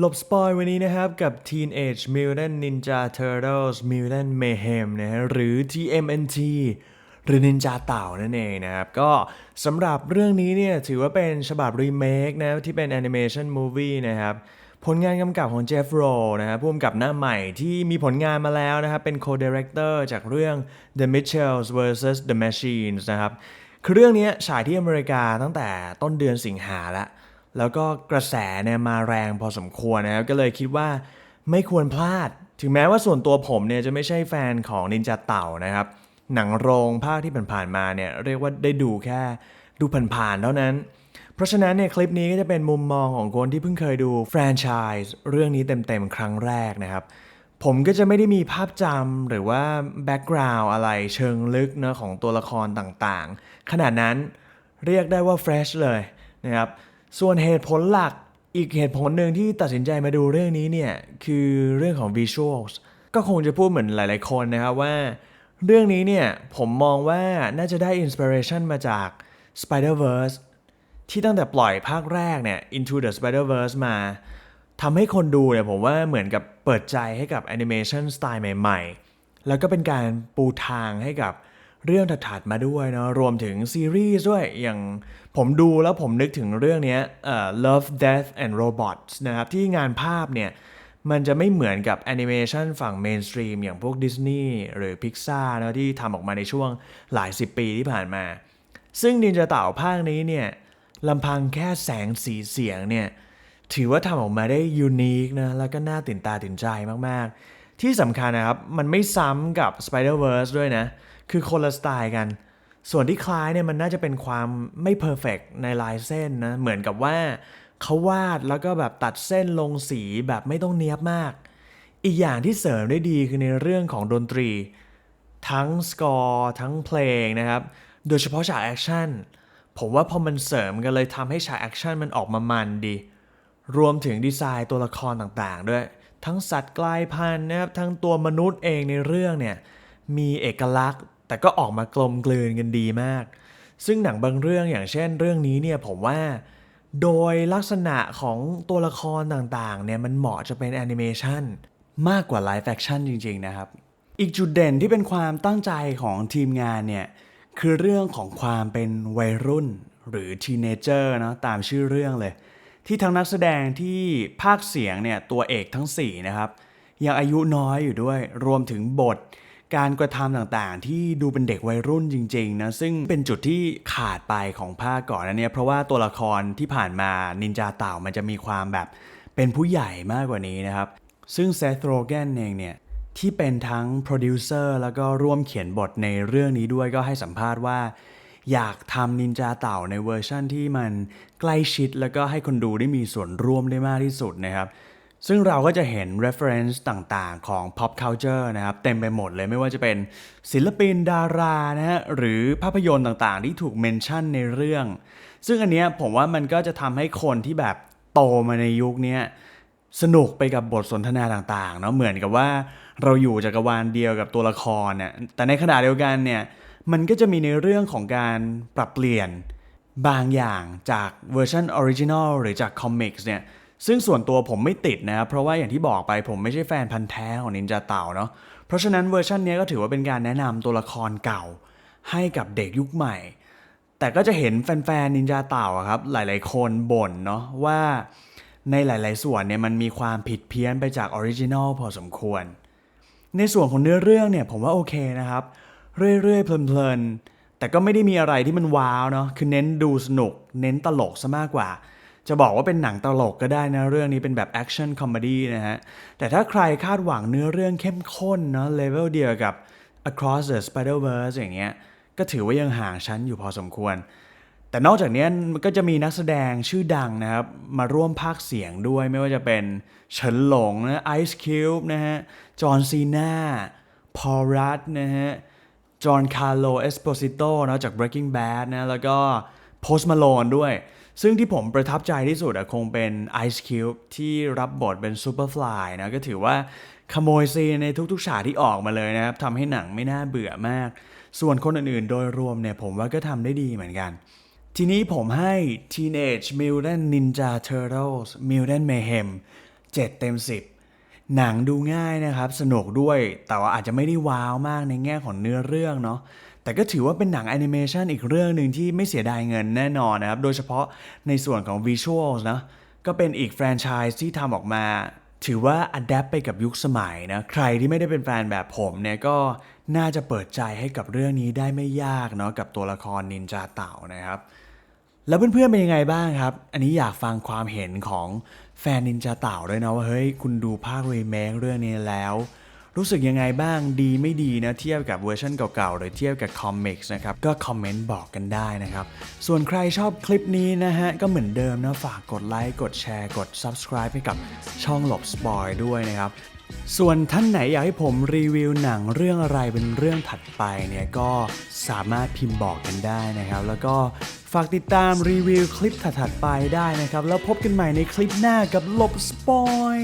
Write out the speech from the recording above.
หลบสปอยวันนี้นะครับ กับ Teenage Mutant Ninja Turtles Mutant Mayhem นะฮะหรือ TMNT หรือนินจาเต่านั่นเองนะครับ ก็สำหรับเรื่องนี้เนี่ย ถือว่าเป็นฉบับรีเมคนะที่เป็นแอนิเมชันมูฟวี่นะครับ ผลงานกำกับของเจฟโรนะครับผู้กำกับหน้าใหม่ที่มีผลงานมาแล้วนะครับ เป็น co-director จากเรื่อง The Mitchells vs The Machines นะครับคือเรื่องนี้ฉายที่อเมริกาตั้งแต่ต้นเดือนสิงหาแล้ว แล้วก็กระแสเนี่ยมาแรงพอสมควรนะครับก็เลยคิดว่าไม่ควรพลาด ถึงแม้ว่าส่วนตัวผมเนี่ยจะไม่ใช่แฟนของนินจาเต่านะครับ หนังโรงภาคที่ผ่านๆมาเนี่ยเรียกว่าได้ดูแค่ดูผ่านๆเท่านั้น เพราะฉะนั้นเนี่ยคลิปนี้ก็จะเป็นมุมมองของคนที่เพิ่งเคยดูแฟรนไชส์เรื่องนี้เต็มๆครั้งแรกนะครับผมก็จะไม่ได้มีภาพจำหรือว่าแบ็กกราวด์อะไรเชิงลึกเนะของตัวละครต่างๆ ขนาดนั้นเรียกได้ว่าเฟรชเลยนะครับ ส่วนเหตุผลหลักอีกเหตุผลหนึ่งที่ตัดสินใจมาดูเรื่องนี้เนี่ย คือเรื่องของ Visuals ก็คงจะพูดเหมือนหลายๆคนนะครับว่า เรื่องนี้เนี่ย ผมมองว่าน่าจะได้อินสปิเรชันมาจาก Spider-Verse ที่ตั้งแต่ปล่อยภาคแรกเนี่ย Into the Spider-Verse มาทำให้คนดูเนี่ยผมว่าเหมือนกับเปิดใจให้กับแอนิเมชันสไตล์ใหม่ ๆ แล้วก็เป็นการปูทางให้กับ เรื่องถัดๆมาด้วยเนาะรวมถึงซีรีส์ด้วยอย่างผมดูแล้วผมนึกถึงเรื่องนี้เอ่อ Love Death and Robots นะครับที่งานภาพเนี่ยมันจะไม่เหมือนกับแอนิเมชันฝั่งเมนสตรีมอย่างพวกดิสนีย์หรือ Pixar นะที่ทำออกมาในช่วงหลายสิบปีที่ผ่านมา ซึ่งนินจาเต่าภาคนี้เนี่ยลำพังแค่แสงสีเสียงเนี่ยถือว่าทำออกมาได้ยูนิคนะแล้วก็น่าตื่นตาตื่นใจมากๆ ที่สำคัญนะครับ มันไม่ซ้ำกับ Spider-Verse ด้วยนะ คือคนละสไตล์กัน ส่วนที่คล้ายเนี่ยมันน่าจะเป็นความไม่เพอร์เฟกในลายเส้นนะ เหมือนกับว่าเขาวาดแล้วก็แบบตัดเส้นลงสีแบบไม่ต้องเนียบมาก อีกอย่างที่เสริมได้ดีคือในเรื่องของดนตรี ทั้งสกอร์ทั้งเพลงนะครับ โดยเฉพาะฉากแอคชั่น ผมว่าพอมันเสริมกันเลยทำให้ฉากแอคชั่นมันออกมามันดี รวมถึงดีไซน์ตัวละครต่างๆด้วย ทั้งสัตว์กลายพันธุ์นะครับทั้งตัวมนุษย์เองในเรื่องเนี่ยมีเอกลักษณ์ แต่ก็ออกมากลมกลืนกันดีมาก ซึ่งหนังบางเรื่องอย่างเช่นเรื่องนี้เนี่ยผมว่าโดยลักษณะของตัวละครต่างๆเนี่ยมันเหมาะจะเป็นแอนิเมชันมากกว่าไลฟ์แฟคชั่นจริง ๆ นะครับ อีกจุดเด่นที่เป็นความตั้งใจของทีมงานเนี่ยคือเรื่องของความเป็นวัยรุ่นหรือทีเนเจอร์เนาะตามชื่อเรื่องเลย ที่ทั้งนักแสดงที่ภาคเสียงเนี่ยตัวเอกทั้ง 4 นะครับ ยังอายุน้อยอยู่ด้วยรวมถึงบทการกระทำต่างๆ ที่ดูเป็นเด็กวัยรุ่นจริงๆนะซึ่งเป็นจุดที่ขาดไปของภาคก่อนนะเนี่ยเพราะว่าตัวละครที่ผ่านมานินจาเต่ามันจะมีความแบบเป็นผู้ใหญ่มากกว่านี้นะครับ ซึ่งเซธโรแกนเองเนี่ยที่เป็นทั้งโปรดิวเซอร์แล้วก็ร่วมเขียนบทในเรื่องนี้ด้วยก็ให้สัมภาษณ์ว่า อยากทำนินจาเต่าในเวอร์ชั่นที่มันใกล้ชิดแล้วก็ให้คนดูได้มีส่วนร่วมได้มากที่สุดนะครับซึ่งเราก็จะเห็น reference ต่างๆ ของ pop culture นะครับ เต็มไปหมดเลยไม่ว่าจะเป็นศิลปินดารานะฮะหรือภาพยนตร์ต่างๆ ที่ถูกเมนชั่นในเรื่อง ซึ่งอันเนี้ยผมว่ามันก็จะทำให้คนที่แบบโตมาในยุคนี้สนุกไปกับบทสนทนาต่างๆเนาะเหมือนกับว่าเราอยู่จักรวาลเดียวกับตัวละครเนี่ยแต่ในขณะเดียวกันเนี่ย มันก็จะมีในเรื่องของการปรับเปลี่ยนบางอย่างจากเวอร์ชันออริจินอลหรือจากคอมิกส์เนี่ยซึ่งส่วนตัวผมไม่ติดนะครับเพราะว่าอย่างที่บอกไปผมไม่ใช่แฟนพันธ์แท้ของนินจาเต่าเนาะเพราะฉะนั้นเวอร์ชันนี้ก็ถือว่าเป็นการแนะนำตัวละครเก่า ให้กับเด็กยุคใหม่ แต่ก็จะเห็นแฟนๆนินจาเต่าครับหลายๆ คนบ่นเนาะว่าในหลาย ๆ ส่วนเนี่ยมันมีความผิดเพี้ยนไปจากออริจินอลพอสมควร ในส่วนของเนื้อเรื่องเนี่ยผมว่าโอเคนะครับ เรื่อยๆ เพลินๆ แต่ก็ไม่ได้มีอะไรที่มันว้าวเนาะคือเน้นดูสนุก เน้นตลกซะมากกว่า จะบอกว่าเป็นหนังตลกก็ได้นะ เรื่องนี้เป็นแบบแอคชั่นคอมเมดี้นะฮะ แต่ถ้าใครคาดหวังเนื้อเรื่องเข้มข้นเนาะเลเวลเดียวกับ Across the Spider-Verse อย่างเงี้ยก็ถือว่ายังห่างชั้นอยู่พอสมควร แต่นอกจากนี้มันก็จะมีนักแสดงชื่อดังนะครับ มาร่วมภาคเสียงด้วยไม่ว่าจะเป็นเฉินหลงนะไอซ์คิวบ์นะฮะจอห์นซีนาพอลรัตนะฮะ จอห์นคาร์โลเอสโปซิโตนะจาก Breaking Bad นะแล้วก็โพสต์มาโลนด้วย ซึ่งที่ผมประทับใจที่สุดอะคงเป็น Ice Cube ที่รับบทเป็น Superfly นะก็ถือว่าขโมยซีนในทุกๆฉากที่ออกมาเลยนะครับทำให้หนังไม่น่าเบื่อมาก ส่วนคนอื่นๆ โดยรวมเนี่ยผมว่าก็ทำได้ดีเหมือนกัน ทีนี้ผมให้ Teenage Mutant Ninja Turtles Mutant Mayhem 7 เต็ม 10 หนังดูง่ายนะครับ สนุกด้วย แต่ว่าอาจจะไม่ได้ว้าวมากในแง่ของเนื้อเรื่องเนาะแต่ก็ถือว่าเป็นหนังแอนิเมชันอีกเรื่องหนึ่งที่ไม่เสียดายเงินแน่นอนนะครับ โดยเฉพาะในส่วนของวิชวลนะก็เป็นอีกแฟรนไชส์ที่ทำออกมา ถือว่าอัดแอปไปกับยุคสมัยนะใครที่ไม่ได้เป็นแฟนแบบผมเนี่ยก็น่าจะเปิดใจให้กับเรื่องนี้ได้ไม่ยากเนาะกับตัวละครนินจาเต่านะครับ แล้วเพื่อนๆเป็นยังไงบ้างครับ อันนี้อยากฟังความเห็นของแฟนนินจาเต่าด้วยนะว่าเฮ้ยคุณดูภาครีเมคเรื่องนี้แล้ว รู้สึกยังไงบ้างดีไม่ดีนะเทียบกับเวอร์ชันเก่าๆ หรือเทียบกับคอมิกส์นะครับ ก็คอมเมนต์บอกกันได้นะครับ ส่วนใครชอบคลิปนี้นะฮะ ก็เหมือนเดิมนะ ฝากกดไลค์กดแชร์กด Subscribe ให้กับช่องหลบสปอยด้วยนะครับส่วนท่านไหนอยากให้ผมรีวิวหนังเรื่องอะไรเป็นเรื่องถัดไปเนี่ยก็สามารถพิมพ์บอกกันได้นะครับ แล้วก็ากติดตามรีวิวคลิปถัดๆไปได้นะครับ แล้วพบกันใหม่ในคลิปหน้ากับหลบสปอย